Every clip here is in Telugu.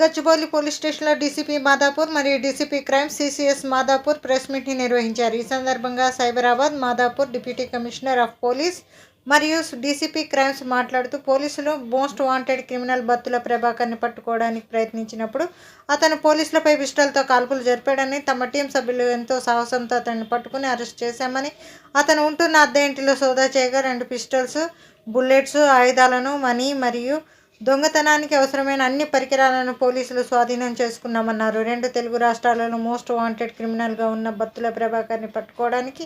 గచ్చిబౌలి పోలీస్ స్టేషన్లో డీసీపీ మాదాపూర్ మరియు DCP crime CCS Madhapur press మీట్ని నిర్వహించారు. ఈ సందర్భంగా Cyberabad Madhapur deputy commissioner of police మరియు డీసీపీ క్రైమ్స్ మాట్లాడుతూ పోలీసులు మోస్ట్ వాంటెడ్ క్రిమినల్ బత్తుల ప్రభాకర్ని పట్టుకోవడానికి ప్రయత్నించినప్పుడు అతను పోలీసులపై పిస్టల్తో కాల్పులు జరిపాడని తమ టీం సభ్యులు ఎంతో సాహసంతో అతన్ని పట్టుకుని అరెస్ట్ చేశామని అతను ఉంటున్న అద్దె ఇంటిలో సోదా చేయగా రెండు పిస్టల్స్ బుల్లెట్స్ ఆయుధాలను మనీ మరియు దొంగతనానికి అవసరమైన అన్ని పరికరాలను పోలీసులు స్వాధీనం చేసుకున్నామన్నారు. రెండు తెలుగు రాష్ట్రాలలో మోస్ట్ వాంటెడ్ క్రిమినల్గా ఉన్న బత్తుల ప్రభాకర్ని పట్టుకోవడానికి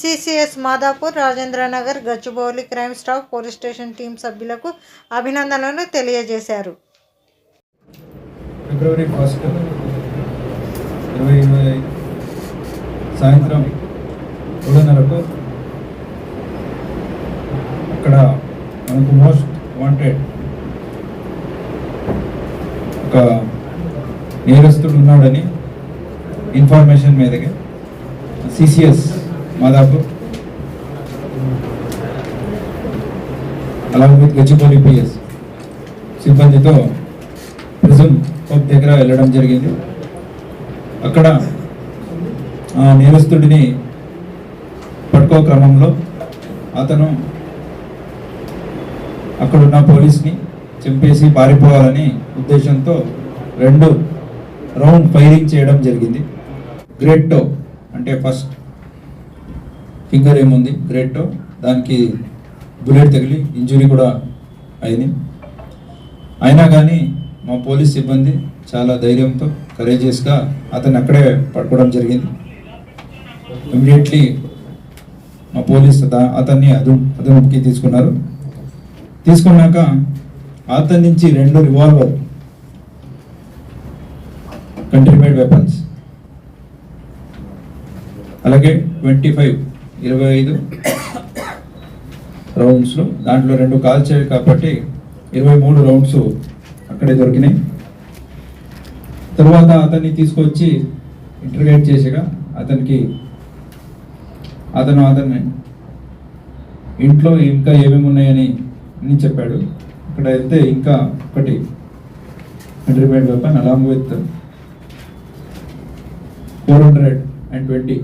CCS Madhapur Rajendranagar Gachibowli crime staff police station team సభ్యులకు అభినందనలు తెలియజేశారు. ఫిబ్రవరి ఫస్ట్ ఇరవై ఇరవై సాయంత్రం మూడున్నరకు అక్కడ మనకు మోస్ట్ వాంటెడ్ ఒక నేరస్తుడు ఉన్నాడని ఇన్ఫర్మేషన్ మీదగా సిసిఎస్ మాదాపూర్. అలాగే విత్ గచ్చిపల్లి పిఎస్. సిబ్బందితో ప్రిజం కోర్ట్ దగ్గర వెళ్ళడం జరిగింది. అక్కడ నేరస్తుడిని పట్టుకో క్రమంలో అతను అక్కడున్న పోలీస్ని చంపేసి పారిపోవాలని ఉద్దేశంతో రెండు రౌండ్ ఫైరింగ్ చేయడం జరిగింది. గ్రేట్ టో అంటే ఫస్ట్ ఫింగర్ ఏముంది? గ్రేట్. టో దానికి బుల్లెట్ తగిలి ఇంజురీ కూడా అయింది. అయినా కానీ మా పోలీస్ సిబ్బంది చాలా ధైర్యంతో కరేజియస్గా అతన్ని అక్కడే పట్టుకోవడం జరిగింది. ఇమీడియట్లీ మా పోలీస్ దా- అతన్ని అదు అదుపుకి తీసుకున్నారు. తీసుకున్నాక అతని నుంచి రెండు రివాల్వర్ కంట్రీ మేడ్ వెపన్స్ అలాగే ట్వంటీ ఫైవ్ ఇరవై ఐదు రౌండ్స్లో దాంట్లో రెండు కాల్చాయి కాబట్టి ఇరవై మూడు రౌండ్స్ అక్కడే దొరికినాయి. తర్వాత అతన్ని తీసుకొచ్చి ఇంటర్గేట్ చేసగా అతనికి అతను అతన్ని ఇంట్లో ఇంకా ఏమేమి ఉన్నాయని అని చెప్పాడు. అక్కడ వెళ్తే ఇంకా ఒకటి. Hundred made weapon along with four hundred and twenty.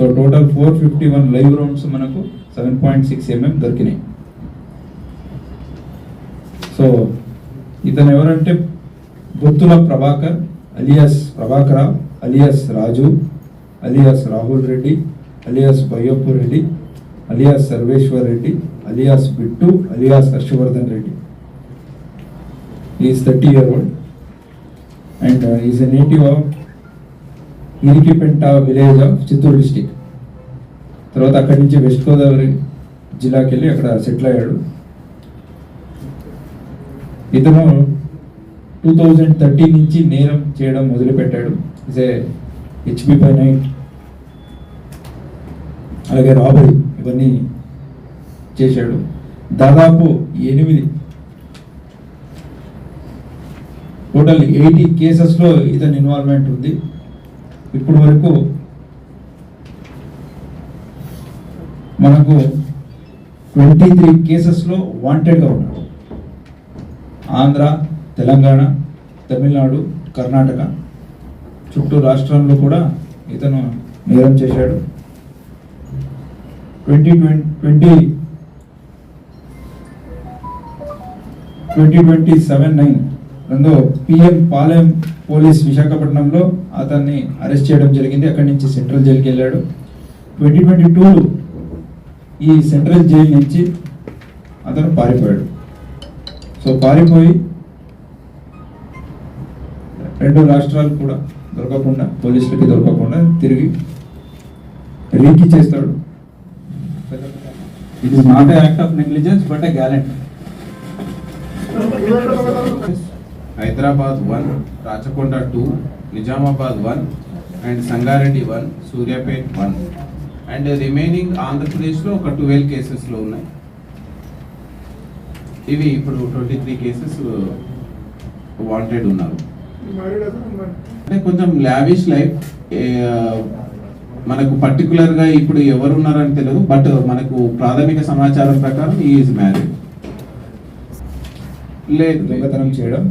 So total four fifty one live rounds మనకు సెవెన్ పాయింట్ సిక్స్ ఎంఎం దొరికినాయి. సో ఇతను ఎవరంటే Guttula Prabhakar alias Prabhakararao alias Raju alias Rahul Reddy alias Bayyappa Reddy alias Sarveshwar Reddy alias Bittu alias Harshavardhan Reddy. Is thirty year old and is a native of Irikipenta village of Chittoor district. తర్వాత అక్కడి నుంచి వెస్ట్ గోదావరి జిల్లాకి వెళ్ళి అక్కడ సెటిల్ అయ్యాడు. ఇతను టూ థౌజండ్ థర్టీన్ నుంచి నేరం చేయడం మొదలుపెట్టాడు. ఇదే ఏ హెచ్పి బై నైట్ అలాగే రాబరీ ఇవన్నీ చేశాడు. దాదాపు ఎనిమిది టోటల్ ఎయిటీ కేసెస్లో ఇతని ఇన్వాల్వ్మెంట్ ఉంది. ఇప్పటి వరకు మనకు ట్వంటీ త్రీ కేసెస్లో వాంటెడ్గా ఉన్నాడు ఆంధ్ర తెలంగాణ తమిళనాడు కర్ణాటక. చుట్టూ రాష్ట్రంలో కూడా ఇతను నేరం చేశాడు. Twenty twenty twenty twenty seven nine రెండో పిఎం పాలెం పోలీస్ విశాఖపట్నంలో అతన్ని అరెస్ట్ చేయడం జరిగింది. అక్కడి నుంచి సెంట్రల్ జైలుకి వెళ్ళాడు. ట్వంటీ ట్వంటీ టూలో ఈ సెంట్రల్ జైలు నుంచి అతను పారిపోయాడు. సో పారిపోయి రెండు రాష్ట్రాలు కూడా దొరకకుండా పోలీసులకి దొరకకుండా తిరిగి రీకి చేస్తాడు. It is not act of negligence but a gallant Hyderabad one Rachakonda two Nizamabad one and Sangareddy one Suryapet one. And remaining ఆంధ్రప్రదేశ్లో ఒక ట్వెల్వ్ కేసెస్లో ఉన్నాయి. ఇవి ఇప్పుడు ట్వంటీ త్రీ కేసెస్ వాంటెడ్ ఉన్నారు. అంటే కొంచెం లావిష్ లైఫ్ మనకు పర్టికులర్గా ఇప్పుడు ఎవరు ఉన్నారని తెలియదు బట్ మనకు ప్రాథమిక సమాచారం ప్రకారం ఈజ్ మ్యారీడ్ లేదు దొంగతనం చేయడం.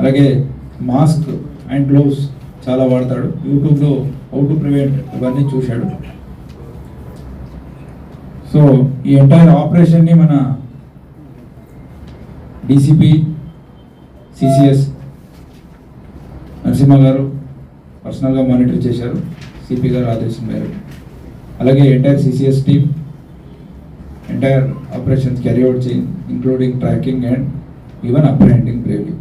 అలాగే మాస్క్ అండ్ గ్లోవ్స్ చాలా వాడతాడు. యూట్యూబ్లో హౌ టు ప్రివెంట్ ఇవన్నీ చూశాడు. సో ఈ ఎంటైర్ ఆపరేషన్ని మన డీసీపీ సిసిఎస్ నరసింహ గారు పర్సనల్గా మానిటర్ చేశారు. సిపి గారు ఆదేశం మేరకు. అలాగే entire CCS team entire operations carry out చేయింది including tracking and even apprehending bravely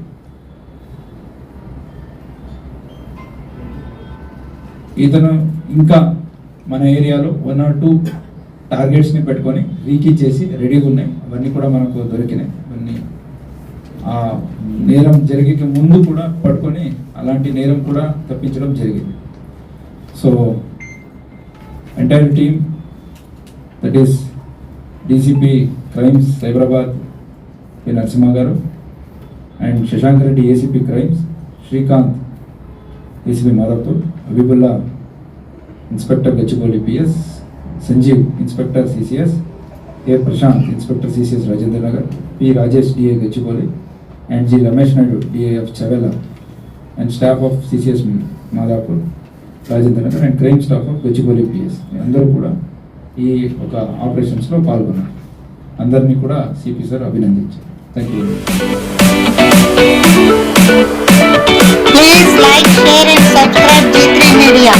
ఇతను ఇంకా మన ఏరియాలో వన్ ఆర్ టూ టార్గెట్స్ని పెట్టుకొని రీకీ చేసి రెడీగా ఉన్నాయి. అవన్నీ కూడా మనకు దొరికినాయి. అవన్నీ ఆ నేరం జరిగే ముందు కూడా పట్టుకొని అలాంటి నేరం కూడా తప్పించడం జరిగింది. So entire team that is DCP crimes Cyberabad P Narasimha గారు and Shashank Reddy ACP crimes Srikanth ACP మాధవ్తో Habibullah inspector Gachibowli PS Sanjeev inspector CCS A Prashanth inspector CCS Rajendranagar P Rajesh DA Gachibowli and G Ramesh Naidu DAF Chevella and staff of CCS Madhapur Rajendranagar and crime staff of Gachibowli PS. అందరూ కూడా ఈ ఒక ఆపరేషన్స్లో పాల్గొన్నారు. అందరినీ కూడా సిపి సార్ అభినందించారు. Thank you Please like, share and subscribe J3 Media.